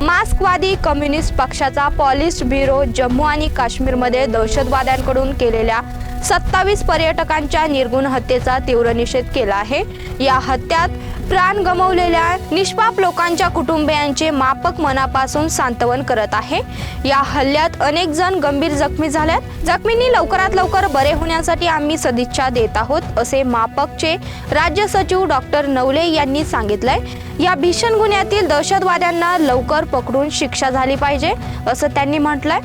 मास्कवादी communist पक्षाचा पॉलिस्ट bureau Jammu आणि काश्मीरमध्ये दहशतवाद्यांकडून केलेल्या सत्तावीस पर्यटकांच्या निर्गुण हत्येचा तीव्र निषेध केला आहे. या हत्यात प्राण गमावलेल्या निष्पाप लोकांच्या कुटुंबियांचे मापक मनापासून सांत्वन करत आहे. या हल्ल्यात अनेक जण गंभीर जखमी झाल्यात. जखमींनी लवकरात लवकर बरे होण्यासाठी आम्ही सदिच्छा देत आहोत असे मापकचे राज्य सचिव डॉक्टर नवले यांनी सांगितलंय. या भीषण गुन्ह्यातील दहशतवाद्यांना लवकर पकडून शिक्षा झाली पाहिजे असं त्यांनी म्हटलंय.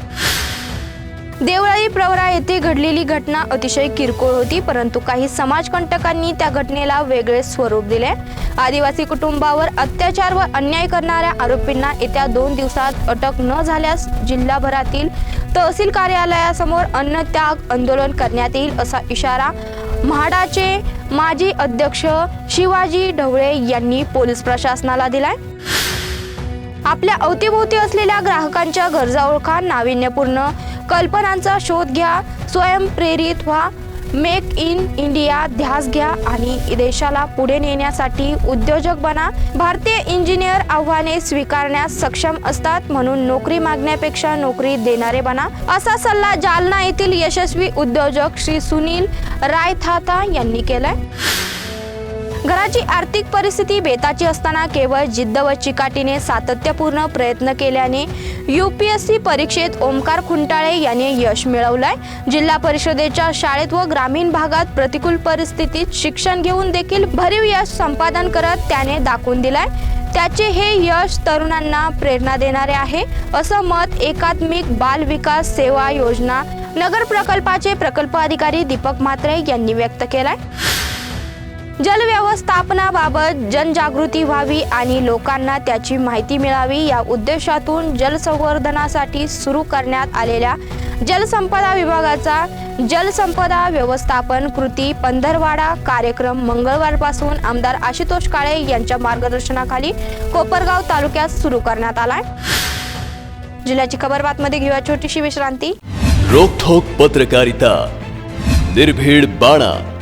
देवळाली प्रवरा येथे घडलेली घटना अतिशय किरकोळ होती परंतु काही समाजकंटकांनी त्या घटनेला वेगळे स्वरूप दिले. आदिवासी कुटुंबावर अत्याचार व अन्याय करणाऱ्या आरोपींना येत्या दोन दिवसात अटक न झाल्यास जिल्हाभरातील तहसील कार्यालयासमोर अन्नत्याग आंदोलन करण्यात येईल असा इशारा म्हाडाचे माजी अध्यक्ष शिवाजी ढवळे यांनी पोलीस प्रशासनाला दिलाय. आपल्या अवतीभोवती असलेल्या ग्राहकांच्या गरजा ओळखा नाविन्यपूर्ण कल्पनांचा शोध घ्या स्वयंप्रेरित व्हा मेक इन इंडिया ध्यास घ्या आणि देशाला पुढे नेण्यासाठी उद्योजक बना. भारतीय इंजिनियर आव्हाने स्वीकारण्यास सक्षम असतात म्हणून नोकरी मागण्यापेक्षा नोकरी देणारे बना. असा सल्ला जालना येथील यशस्वी उद्योजक श्री सुनील रायथाता यांनी केलाय. घराची आर्थिक परिस्थिती बेताची असताना केवळ जिद्द व चिकाटीने सातत्यपूर्ण प्रयत्न केल्याने यू पी एस सी परीक्षेत ओमकार खुंटाळे यांनी यश मिळवलंय. जिल्हा परिषदेच्या शाळेत व ग्रामीण भागात प्रतिकूल परिस्थितीत शिक्षण घेऊन देखील भरीव यश संपादन करत त्याने दाखवून दिलाय. त्याचे हे यश तरुणांना प्रेरणा देणारे आहे असं मत एकात्मिक बाल विकास सेवा योजना नगर प्रकल्पाचे प्रकल्प अधिकारी दीपक म्हात्रे यांनी व्यक्त केलाय. जलव्यवस्थापनाबाबत जनजागृती व्हावी आणि लोकांना त्याची माहिती मिळावी या उद्देशातून जलसंवर्धनासाठी सुरू करण्यात आलेल्या जलसंपदा विभागाचा जलसंपदा व्यवस्थापन कृती पंधरवाडा कार्यक्रम मंगळवारपासून आमदार आशुतोष काळे यांच्या मार्गदर्शनाखाली कोपरगाव तालुक्यात सुरू करण्यात आलाय. जिल्ह्याची खबर बातमध्ये घेऊया छोटीशी विश्रांती. रोखोक पत्रकारिता. निर्भीड बाणा.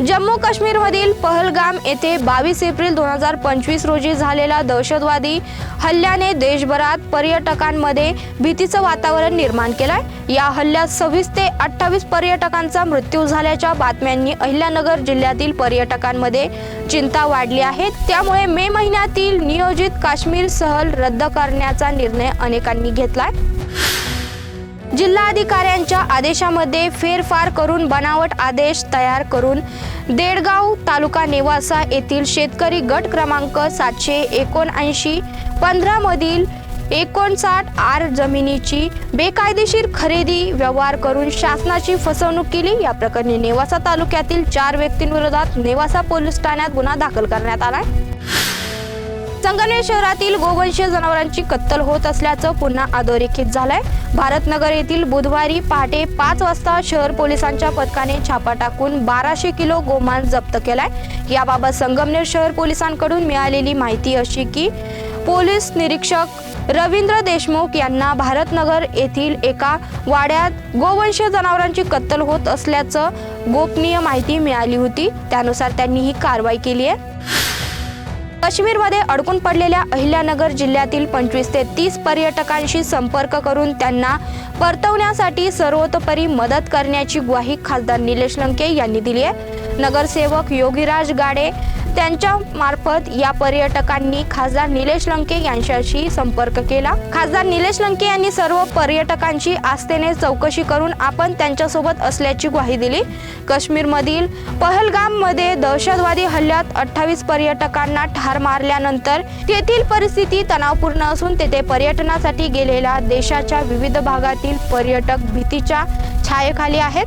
जम्मू काश्मीरमधील पहलगाम येथे बावीस एप्रिल दोन हजार पंचवीस रोजी झालेला दहशतवादी हल्ल्याने देशभरात पर्यटकांमध्ये भीतीचं वातावरण निर्माण केलंय. या हल्ल्यात सव्वीस ते अठ्ठावीस पर्यटकांचा मृत्यू झाल्याच्या बातम्यांनी अहिल्यानगर जिल्ह्यातील पर्यटकांमध्ये चिंता वाढली आहे. त्यामुळे मे महिन्यातील नियोजित काश्मीर सहल रद्द करण्याचा निर्णय अनेकांनी घेतलाय. जिल्हाधिकाऱ्यांच्या आदेशामध्ये फेरफार करून बनावट आदेश तयार करून देडगाव तालुका नेवासा येथील शेतकरी गट क्रमांक सातशे एकोणऐंशी पंधरामधील एकोणसाठ आर जमिनीची बेकायदेशीर खरेदी व्यवहार करून शासनाची फसवणूक केली. या प्रकरणी नेवासा तालुक्यातील चार व्यक्तींविरोधात नेवासा पोलीस ठाण्यात गुन्हा दाखल करण्यात आलाय. संगमनेर शहरातील गोवंशीय जनावरांची कत्तल होत असल्याचं पुन्हा अधोरेखित झालंय. भारतनगर येथील बुधवारी पहाटे पाच वाजता शहर पोलिसांच्या पथकाने छापा टाकून बाराशे किलो गोमांस जप्त केलाय. याबाबत संगमनेर शहर पोलिसांकडून मिळालेली माहिती अशी की पोलीस निरीक्षक रवींद्र देशमुख यांना भारतनगर येथील एका वाड्यात गोवंशीय जनावरांची कत्तल होत असल्याचं गोपनीय माहिती मिळाली होती. त्यानुसार त्यांनी ही कारवाई केली आहे. काश्मीरमध्ये अडकून पडलेल्या अहिल्यानगर जिल्ह्यातील पंचवीस ते तीस पर्यटकांशी संपर्क करून त्यांना परतवण्यासाठी सर्वतोपरी मदत करण्याची ग्वाही खासदार निलेश लंके यांनी दिली आहे. नगरसेवक योगीराज गाडे त्यांच्या मार्फत या पर्यटकांनी खासदार निलेश लंके यांच्याशी संपर्क केला. खासदार निलेश लंके यांनी सर्व पर्यटकांची आस्थेने चौकशी करून आपण त्यांच्यासोबत असल्याची ग्वाही दिली. काश्मीरमधील पहलगाममध्ये दहशतवादी हल्ल्यात अठ्ठावीस पर्यटकांना ठार मारल्यानंतर तेथील परिस्थिती तणावपूर्ण असून तेथे पर्यटनासाठी गेलेल्या देशाच्या विविध भागातील पर्यटक भीतीच्या छायेखाली आहेत.